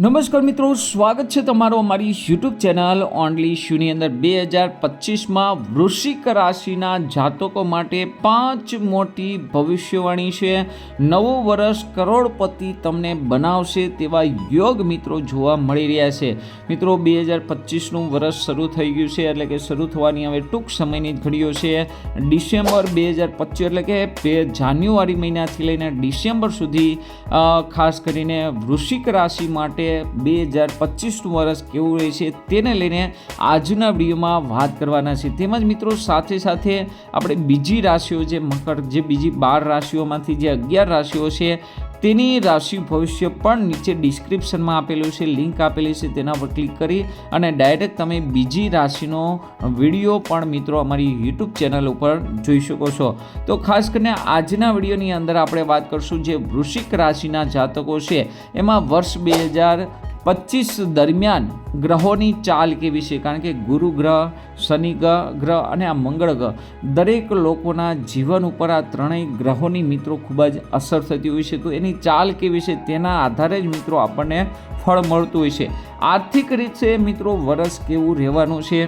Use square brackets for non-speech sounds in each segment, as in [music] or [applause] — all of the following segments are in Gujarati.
નમસ્કાર મિત્રો, સ્વાગત છે તમારો અમારી યુટ્યુબ ચેનલ ઓનલી શૂની અંદર. બે હજાર પચીસમાં વૃશ્ચિક રાશિના જાતકો માટે પાંચ મોટી ભવિષ્યવાણી છે. નવું વર્ષ કરોડપતિ તમને બનાવશે તેવા યોગ મિત્રો જોવા મળી રહ્યા છે. મિત્રો, બે હજાર પચીસનું વર્ષ શરૂ થઈ ગયું છે, એટલે કે શરૂ થવાની હવે ટૂંક સમયની ઘડીઓ છે. ડિસેમ્બર બે હજાર પચીસ, એટલે કે બે જાન્યુઆરી મહિનાથી લઈને ડિસેમ્બર સુધી ખાસ કરીને વૃશ્ચિક રાશિ માટે બે હજાર પચીસનું વર્ષ કેવું રહે છે તેને લઈને આજના વિડીયોમાં વાત કરવાના છે. તેમજ મિત્રો, સાથે સાથે આપણે બીજી રાશિઓ, જે મકર, જે બીજી બાર રાશિઓમાંથી જે અગિયાર રાશિઓ છે તેની રાશિ ભવિષ્ય પણ નીચે ડિસ્ક્રિપ્શનમાં આપેલું છે લિંક આપેલી છે, તેના પર ક્લિક કરી અને ડાયરેક્ટ તમે બીજી રાશિનો વીડિયો પણ મિત્રો અમારી યુટ્યુબ ચેનલ ઉપર જોઈ શકો છો. તો ખાસ કરીને આજના વિડીયોની અંદર આપણે વાત કરશું જે વૃશ્ચિક રાશિના જાતકો છે. એમાં વર્ષ બે હજાર પચીસ દરમિયાન ગ્રહોની ચાલ કેવી છે? કારણ કે ગુરુ ગ્રહ, શનિ ગ્રહ અને આ મંગળ ગ્રહ દરેક લોકોના જીવન ઉપર આ ત્રણેય ગ્રહોની મિત્રો ખૂબ જ અસર થતી હોય છે. તો એની ચાલ કેવી છે તેના આધારે જ મિત્રો આપણને ફળ મળતું હોય છે. આર્થિક રીતે મિત્રો વરસ કેવું રહેવાનું છે?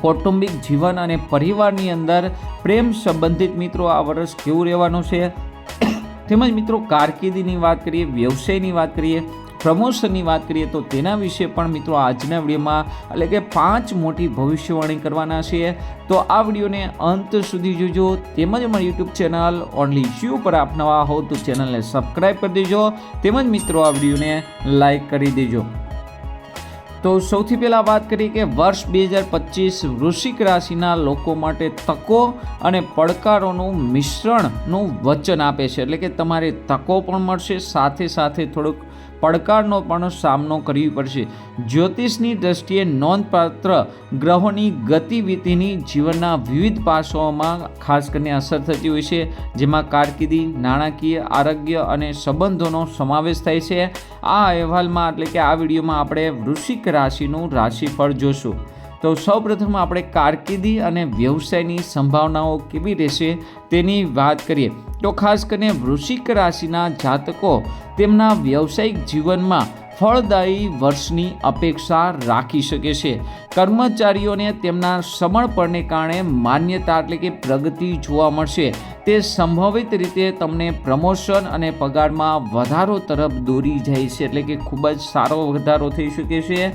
કૌટુંબિક જીવન અને પરિવારની અંદર પ્રેમ સંબંધિત મિત્રો આ વર્ષ કેવું રહેવાનું છે? તેમજ મિત્રો કારકિર્દીની વાત કરીએ, વ્યવસાયની વાત કરીએ પ્રમોશનની વાત કરીએ તો તેના વિશે પણ મિત્રો આજના વિડીયોમાં, એટલે કે પાંચ મોટી ભવિષ્યવાણી કરવાના છે. તો આ વિડીયોને અંત સુધી જોજો. તેમજ અમારી યુટ્યુબ ચેનલ ઓનલી યુ પર આપ નવા હો તો ચેનલને સબસ્ક્રાઈબ કરી દેજો. તેમજ મિત્રો આ વિડીયોને લાઈક કરી દેજો. તો સૌથી પહેલાં વાત કરીએ કે વર્ષ બે હજાર પચીસ વૃશ્ચિક રાશિના લોકો માટે તકો અને પડકારોનું મિશ્રણનું વચન આપે છે. એટલે કે તમારે તકો પણ મળશે, સાથે સાથે થોડુંક પડકારનો પણ સામનો કરવી પડશે. જ્યોતિષની દ્રષ્ટિએ નોંધપાત્ર ગ્રહોની ગતિવિધિની જીવનના વિવિધ પાસાઓમાં ખાસ કરીને અસર થતી હોય છે, જેમાં કારકિર્દી, નાણાકીય, આરોગ્ય અને સંબંધોનો સમાવેશ થાય છે. આ અહેવાલમાં એટલે કે આ વિડીયોમાં આપણે વૃશ્ચિક રાશિનું રાશિફળ જોશું. તો સૌપ્રથમ આપણે કારકિર્દી અને વ્યવસાયની સંભાવનાઓ કેવી રહેશે તેની વાત કરીએ. તો ખાસ કરીને વૃશ્ચિક રાશિના જાતકો તેમના વ્યવસાયિક જીવનમાં ફળદાયી વર્ષની અપેક્ષા રાખી શકે છે. કર્મચારીઓને તેમના સમર્પણને કારણે માન્યતા એટલે કે પ્રગતિ જોવા મળશે. તે સંભવિત રીતે તમને પ્રમોશન અને પગારમાં વધારો તરફ દોરી જાય છે એટલે કે ખૂબ જ સારો વધારો થઈ શકે છે.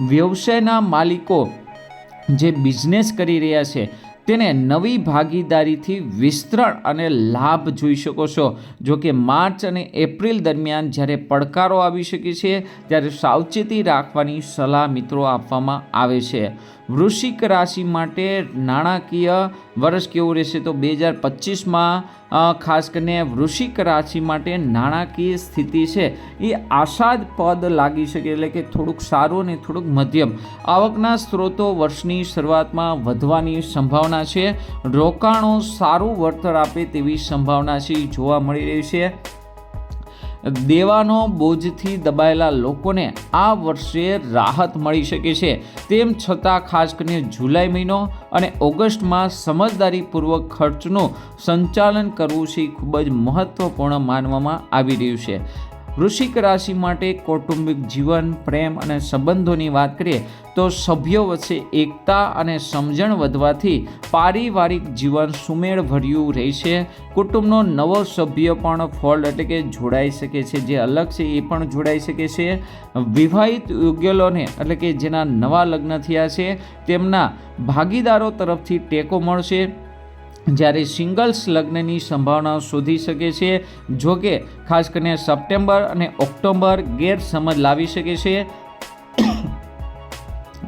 વ્યવસાયના માલિકો જે બિઝનેસ કરી રહ્યા છે, તેને નવી ભાગીદારીથી વિસ્તરણ અને લાભ જોઈ શકો છો. જો કે માર્ચ અને એપ્રિલ દરમિયાન જ્યારે પડકારો આવી શકે છે, ત્યારે સાવચેતી રાખવાની સલાહ મિત્રો આપવામાં આવે છે. વૃશ્ચિક રાશિ માટે નાણાકીય વર્ષ કેવું રહેશે તો બે હજાર પચીસમાં ખાસ કરીને વૃશ્ચિક રાશિ માટે નાણાકીય સ્થિતિ છે. એ આશાદ પદ લાગી શકે એટલે કે થોડુંક સારું અને થોડુંક મધ્યમ. આવકના સ્ત્રોતો વર્ષની શરૂઆતમાં વધવાની સંભાવના છે. રોકાણો સારું વળતર આપે તેવી સંભાવના છે જોવા મળી રહી છે. દેવાનો બોજથી દબાયેલા લોકોને આ વર્ષે રાહત મળી શકે છે. તેમ છતાં ખાસ કરીને જુલાઈ મહિનો અને ઓગસ્ટમાં સમજદારીપૂર્વક ખર્ચનું સંચાલન કરવું છે ખૂબ જ મહત્ત્વપૂર્ણ માનવામાં આવી રહ્યું છે. વૃશ્ચિક રાશિ માટે કૌટુંબિક જીવન, પ્રેમ અને સંબંધોની વાત કરીએ તો સભ્યો વચ્ચે એકતા અને સમજણ વધવાથી પારિવારિક જીવન સુમેળભર્યું રહેશે. કુટુંબનો નવો સભ્ય પણ ફોલ્ડ એટલે કે જોડાઈ શકે છે. જે અલગ છે એ પણ જોડાઈ શકે છે. વિવાહિત યુગલોને એટલે કે જેના નવા લગ્ન થયા છે, તેમના ભાગીદારો તરફથી ટેકો મળશે. જ્યારે સિંગલ્સ લગ્નની સંભાવનાઓ શોધી શકે છે જો કે ખાસ કરીને સપ્ટેમ્બર અને ઓક્ટોબર ગેરસમજ લાવી શકે છે. [coughs]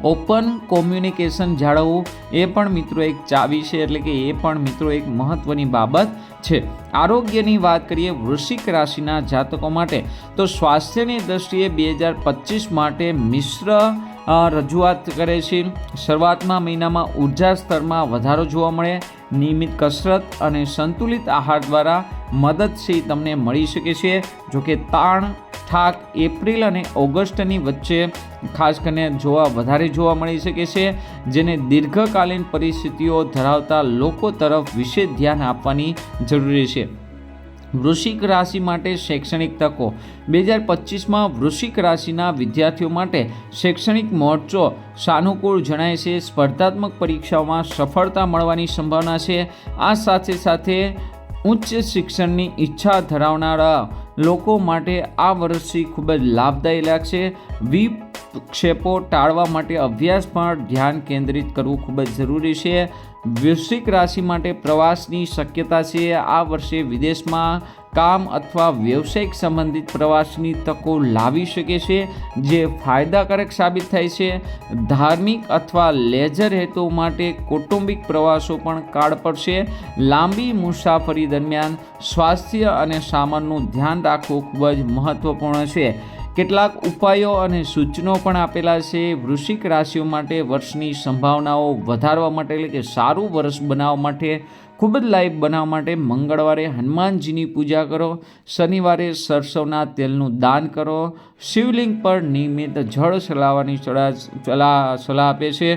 ઓપન કોમ્યુનિકેશન જાળવવું એ પણ મિત્રો એક ચાવી છે, એટલે કે એ પણ મિત્રો એક મહત્ત્વની બાબત છે. આરોગ્યની વાત કરીએ વૃશ્ચિક રાશિના જાતકો માટે, તો સ્વાસ્થ્યની દ્રષ્ટિએ બે હજાર પચીસ માટે મિશ્ર રજૂઆત કરે છે. શરૂઆતમાં મહિનામાં ઊર્જા સ્તરમાં વધારો જોવા મળે. નિયમિત કસરત અને સંતુલિત આહાર દ્વારા મદદ છે તમને મળી શકે છે. જોકે તાણ, થાક એપ્રિલ અને ઓગસ્ટની વચ્ચે ખાસ કરીને જોવા વધારે જોવા મળી શકે છે, જેને દીર્ઘકાલીન પરિસ્થિતિઓ ધરાવતા લોકો તરફ વિશેષ ધ્યાન આપવાની જરૂરી છે. વૃશ્ચિક રાશિ માટે શૈક્ષણિક તકો. બે હજાર પચીસમાં વૃશ્ચિક રાશિના વિદ્યાર્થીઓ માટે શૈક્ષણિક મોરચો સાનુકૂળ જણાય છે. સ્પર્ધાત્મક પરીક્ષાઓમાં સફળતા મળવાની સંભાવના છે. આ સાથે સાથે ઉચ્ચ શિક્ષણની ઈચ્છા ધરાવનારા લોકો માટે આ વર્ષથી ખૂબ જ લાભદાયી લાગશે. વિક્ષેપો ટાળવા માટે અભ્યાસ પર ધ્યાન કેન્દ્રિત કરવું ખૂબ જ જરૂરી છે. વૃશ્ચિક રાશિ માટે પ્રવાસની શક્યતા છે. આ વર્ષે વિદેશમાં કામ અથવા વ્યવસાયિક સંબંધિત પ્રવાસની તકો લાવી શકે છે, જે ફાયદાકારક સાબિત થાય છે. ધાર્મિક અથવા લેઝર હેતુઓ માટે કૌટુંબિક પ્રવાસો પણ કાળ પડશે. લાંબી મુસાફરી દરમિયાન સ્વાસ્થ્ય અને સામાનનું ધ્યાન રાખવું ખૂબ જ મહત્વપૂર્ણ છે. કેટલાક ઉપાયો અને સૂચનો પણ આપેલા છે. વૃશ્ચિક રાશિઓ માટે વર્ષની સંભાવનાઓ વધારવા માટે એટલે કે સારું વર્ષ બનાવવા માટે, ખૂબ જ લાઈફ બનાવવા માટે મંગળવારે હનુમાનજીની પૂજા કરો. શનિવારે સરસવના તેલનું દાન કરો. શિવલિંગ પર નિયમિત જળ ચલાવવાની સલાહ સલાહ આપે છે.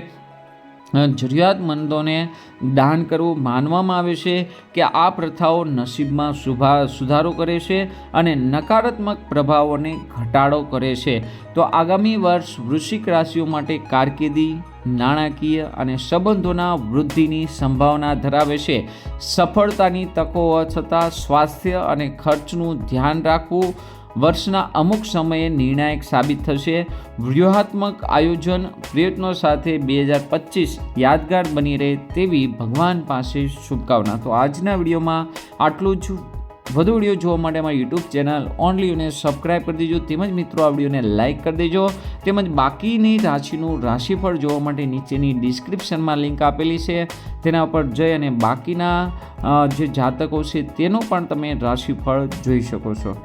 જરૂરિયાતમંદોને દાન કરવું માનવામાં આવે છે કે આ પ્રથાઓ નસીબમાં સુભા, સુધારો કરે છે અને નકારાત્મક પ્રભાવોને ઘટાડો કરે છે. તો આગામી વર્ષ વૃશ્ચિક રાશિઓ માટે કારકિર્દી, નાણાકીય અને સંબંધોના વૃદ્ધિની સંભાવના ધરાવે છે. સફળતાની તકો હોવા છતાં સ્વાસ્થ્ય અને ખર્ચનું ધ્યાન રાખવું વર્ષના અમુક સમયે નિર્ણાયક સાબિત થશે. વ્યૂહાત્મક આયોજન પ્રયત્નો સાથે બે હજાર પચીસ યાદગાર બની રહે તેવી ભગવાન પાસે શુભકામના. તો આજના વિડીયોમાં આટલું જ. વધુ વીડિયો જોવા માટે અમારી યુટ્યુબ ચેનલ ઓનલીને સબસ્ક્રાઈબ કરી દેજો. તેમજ મિત્રો, આ વિડીયોને લાઇક કરી દેજો. તેમજ બાકીની રાશિનું રાશિફળ જોવા માટે નીચેની ડિસ્ક્રિપ્શનમાં લિંક આપેલી છે. તેના ઉપર જઈ અને બાકીના જે જાતકો છે તેનો પણ તમે રાશિફળ જોઈ શકો છો.